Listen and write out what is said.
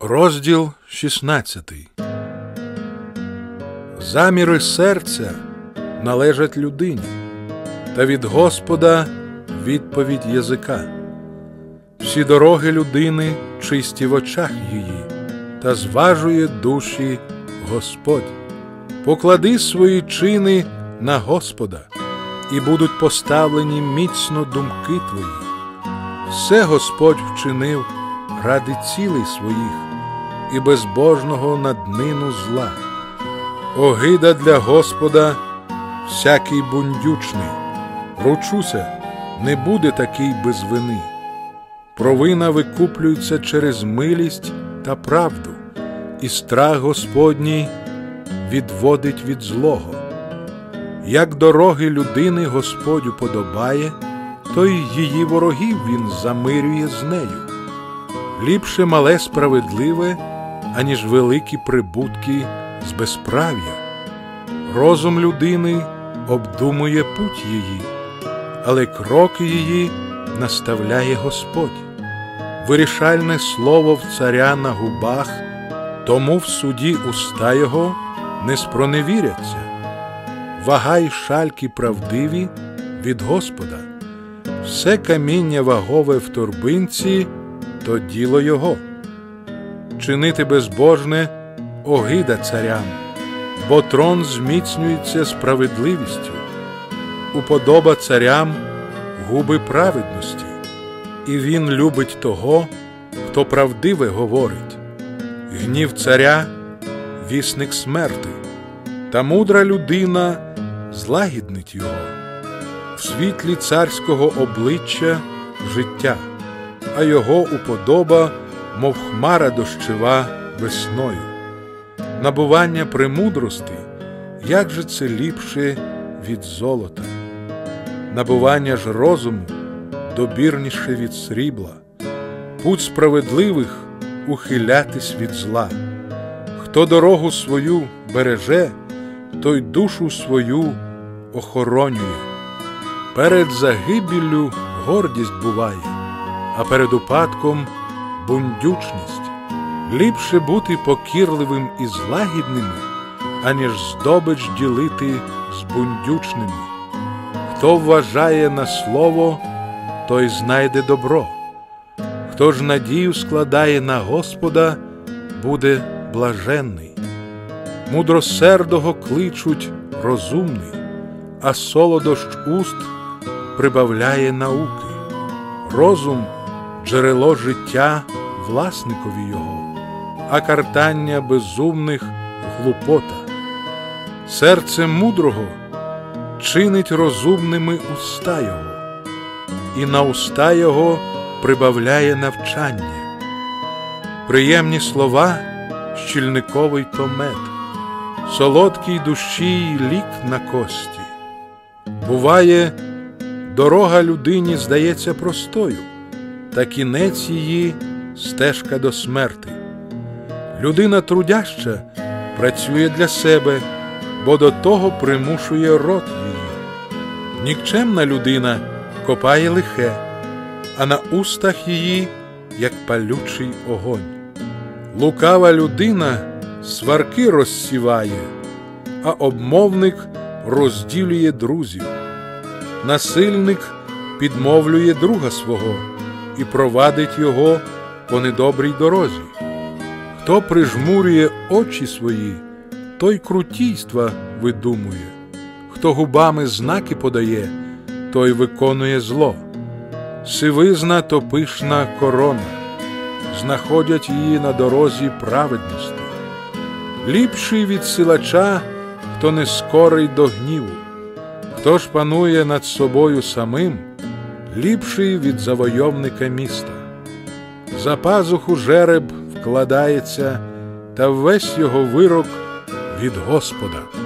Розділ 16 Заміри серця належать людині, та від Господа відповідь язика. Всі дороги людини чисті в очах її, та зважує душі Господь. Поклади свої чини на Господа, і будуть поставлені міцно думки твої. Все Господь вчинив ради цілей своїх і безбожного наднину зла. Огида для Господа всякий бундючний. Ручуся, не буде такий без вини. Провина викуплюється через милість та правду, і страх Господній відводить від злого. Як дороги людини Господь подобає, то й її ворогів він замирює з нею. Ліпше мале справедливе, аніж великі прибутки з безправ'я. Розум людини обдумує путь її, але кроки її наставляє Господь. Вирішальне слово в царя на губах, тому в суді уста його не спроневіряться. Вага й шальки правдиві від Господа, все каміння вагове в торбинці то діло його. Чинити безбожне огида царям, бо трон зміцнюється справедливістю, уподоба царям губи праведності, і він любить того, хто правдиве говорить. Гнів царя вісник смерти, та мудра людина злагіднить його, в світлі царського обличчя життя, а його уподоба, мов хмара дощова весною. Набування премудрости, як же це ліпше від золота, набування ж розуму добірніше від срібла, путь справедливих ухилятись від зла. Хто дорогу свою береже, той душу свою охоронює. Перед загибіллю гордість буває, а перед упадком бундючність. Ліпше бути покірливим і злагідними, аніж здобич ділити з бундючними. Хто вважає на слово, той знайде добро. Хто ж надію складає на Господа, буде блаженний. Мудросердого кличуть розумний, а солодощ уст прибавляє науки. Розум джерело життя власникові його, а картання безумних глупота. Серце мудрого чинить розумними уста його, і на уста його прибавляє навчання. Приємні слова щільниковий то солодкій душі й лік на кості. Буває, дорога людині здається простою, та кінець її стежка до смерти. Людина трудяща працює для себе, бо до того примушує рот її. Нікчемна людина копає лихе, а на устах її, як палючий огонь. Лукава людина сварки розсіває, а обмовник розділює друзів. Насильник підмовлює друга свого і провадить його по недобрій дорозі. Хто прижмурює очі свої, той крутійства видумує, хто губами знаки подає, той виконує зло. Сивизна то пишна корона, знаходять її на дорозі праведності. Ліпший від силача, хто не скорий до гніву, хто ж панує над собою самим, ліпший від завойовника міста. За пазуху жереб вкладається, та весь його вирок від Господа.